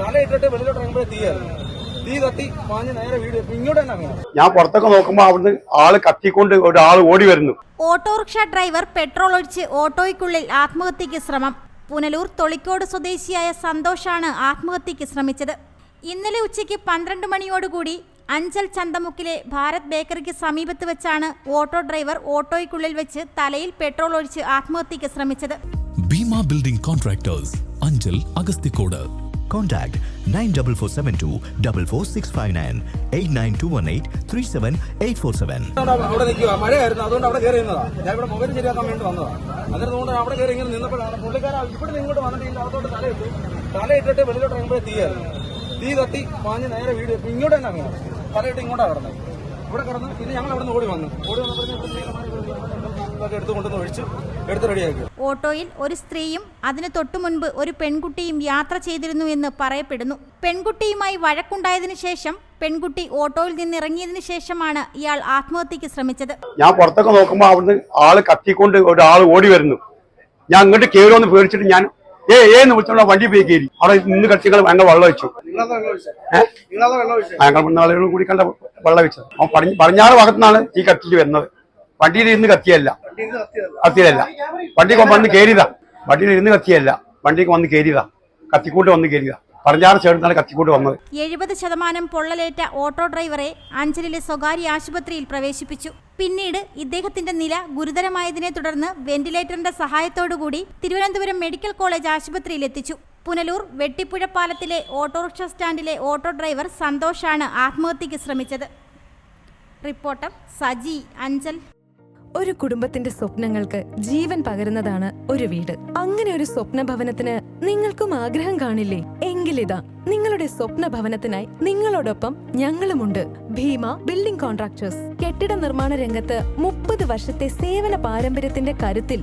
തല ഇട്ടിട്ട് വെളിയിലോട്ട് ഇറങ്ങുമ്പോഴേ തീയായിരുന്നു തീ കത്തി പാഞ്ഞ് നേരെ വീട് ഇങ്ങോട്ട് തന്നെ അങ്ങനെ ഞാൻ പുറത്തൊക്കെ നോക്കുമ്പോൾ അവിടുന്ന് ആൾ കത്തിക്കൊണ്ട് ഒരാൾ ഓടി വരുന്നു. ഓട്ടോറിക്ഷ ഡ്രൈവർ പെട്രോൾ ഒഴിച്ച് ഓട്ടോയ്ക്കുള്ളിൽ ആത്മഹത്യക്ക് ശ്രമം. പുനലൂർ തൊളിക്കോട് സ്വദേശിയായ സന്തോഷാണ് ആത്മഹത്യക്ക് ശ്രമിച്ചത്. ഇന്നലെ ഉച്ചയ്ക്ക് പന്ത്രണ്ട് മണിയോടുകൂടി അഞ്ചൽ ചന്തമുക്കിലെ ഭാരത് ബേക്കറിക്ക് സമീപത്ത് വെച്ചാണ് ഓട്ടോ ഡ്രൈവർ ഓട്ടോയ്ക്കുള്ളിൽ വെച്ച് തലയിൽ പെട്രോൾ ഒഴിച്ച് ആത്മഹത്യക്ക് ശ്രമിച്ചത്. Bhima building contractors Anchal Agasthikode. Contact 94472 44659 89218 37847. അവിടെ നിൽക്കുക. മഴയായിരുന്നു. അതുകൊണ്ട് അവിടെ കയറി ഞാൻ ഇവിടെ മൊബൈൽ ശരിയാക്കാൻ വേണ്ടി വന്നതാണ് അന്നേരം അവിടെ കയറി ഇങ്ങനെ നിന്നപ്പോഴാണ് ഇവിടെ ഇങ്ങോട്ട് വന്നിട്ട് അകത്തോട്ട് തലയിട്ടു തലയിട്ടിട്ട് വെളിയിലോട്ട് ഇറങ്ങുമ്പോഴേ തീയായിരുന്നു തീ കത്തി പാഞ്ഞ് നേരെ വീട്. ഇങ്ങോട്ട് തന്നെ അങ്ങനെ തലയിട്ട് ഇങ്ങോട്ടാണ് കിടന്നത്. ഇവിടെ കിടന്ന് പിന്നെ ഞങ്ങൾ അവിടെ നിന്ന് ഓടി വന്നു. ഓടി വന്നപ്പോഴത്തേക്ക് എടുത്ത് കൊണ്ടുവന്ന് ഒഴിച്ച് എടുത്ത് റെഡിയാക്കി. ഓട്ടോയിൽ ഒരു സ്ത്രീയും അതിന് തൊട്ടു മുൻപ് ഒരു പെൺകുട്ടിയും യാത്ര ചെയ്തിരുന്നു എന്ന് പറയപ്പെടുന്നു. പെൺകുട്ടിയുമായി വഴക്കുണ്ടായതിനു ശേഷം പെൺകുട്ടി ഓട്ടോയിൽ നിന്ന് ഇറങ്ങിയതിനു ശേഷമാണ് ഇയാൾ ആത്മഹത്യക്ക് ശ്രമിച്ചത്. ഞാൻ പുറത്തൊക്കെ നോക്കുമ്പോൾ അവിടുന്ന് ആൾ കത്തിക്കൊണ്ട് ഒരാൾ ഓടി വരുന്നു. ഞാൻ അങ്ങോട്ട് കയറുമെന്ന് പേടിച്ചിട്ട് ഞാൻ ഏ ഏന്ന് വിളിച്ചോണ്ട് വണ്ടി പോയി കയറി അവിടെ നിന്ന് കത്തികൾ ഭയങ്കര വെള്ളം വെച്ചു ഞങ്ങൾ കൂടി കണ്ട വെള്ളം വെച്ചത് അവൻ പടിഞ്ഞ പടിഞ്ഞാറ് ഭാഗത്തുനിന്നാണ് ഈ കത്തിച്ച് വരുന്നത്. വണ്ടിയിൽ ഇരുന്ന് കത്തിയല്ല. കത്തിയല്ല. വണ്ടിക്ക് വന്ന് കയറിയതാ വണ്ടിയിൽ ഇരുന്ന് കത്തിയല്ല. വണ്ടിക്ക് വന്ന് കയറിയതാ കത്തിക്കൂട്ട് വന്ന് കയറിയതാ പടിഞ്ഞാറ് ചേർന്നാണ് കത്തിക്കൂട്ട് വന്നത്. എഴുപത് ശതമാനം പൊള്ളലേറ്റ ഓട്ടോ ഡ്രൈവറെ അഞ്ചലിലെ സ്വകാര്യ ആശുപത്രിയിൽ പ്രവേശിപ്പിച്ചു. പിന്നീട് ഇദ്ദേഹത്തിന്റെ നില ഗുരുതരമായതിനെ തുടർന്ന് വെന്റിലേറ്ററിന്റെ സഹായത്തോടുകൂടി തിരുവനന്തപുരം മെഡിക്കൽ കോളേജ് ആശുപത്രിയിൽ എത്തിച്ചു. പുനലൂർ വെട്ടിപ്പുഴ പാലത്തിലെ ഓട്ടോറിക്ഷ സ്റ്റാൻഡിലെ ഓട്ടോ ഡ്രൈവർ സന്തോഷാണ് ആത്മഹത്യക്ക് ശ്രമിച്ചത്. റിപ്പോർട്ടർ സജി അഞ്ചൽ. ഒരു കുടുംബത്തിന്റെ സ്വപ്നങ്ങൾക്ക് ജീവൻ പകരുന്നതാണ് ഒരു വീട്. അങ്ങനെ ഒരു സ്വപ്ന ഭവനത്തിന് നിങ്ങൾക്കും ആഗ്രഹം കാണില്ലേ? എങ്കിലിതാ നിങ്ങളുടെ സ്വപ്ന ഭവനത്തിനായി നിങ്ങളോടൊപ്പം ഞങ്ങളുമുണ്ട്. Bheema building contractors. കെട്ടിട നിർമ്മാണ രംഗത്ത് മുപ്പത് വർഷത്തെ സേവന പാരമ്പര്യത്തിന്റെ കരുത്തിൽ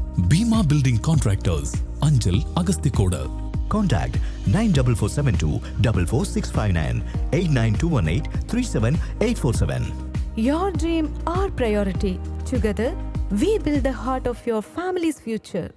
Bhima building contractors Anchal Agasthikode Contact 94472 44659 89218 37847. Your dream, our priority. Together, we build the heart of your family's future.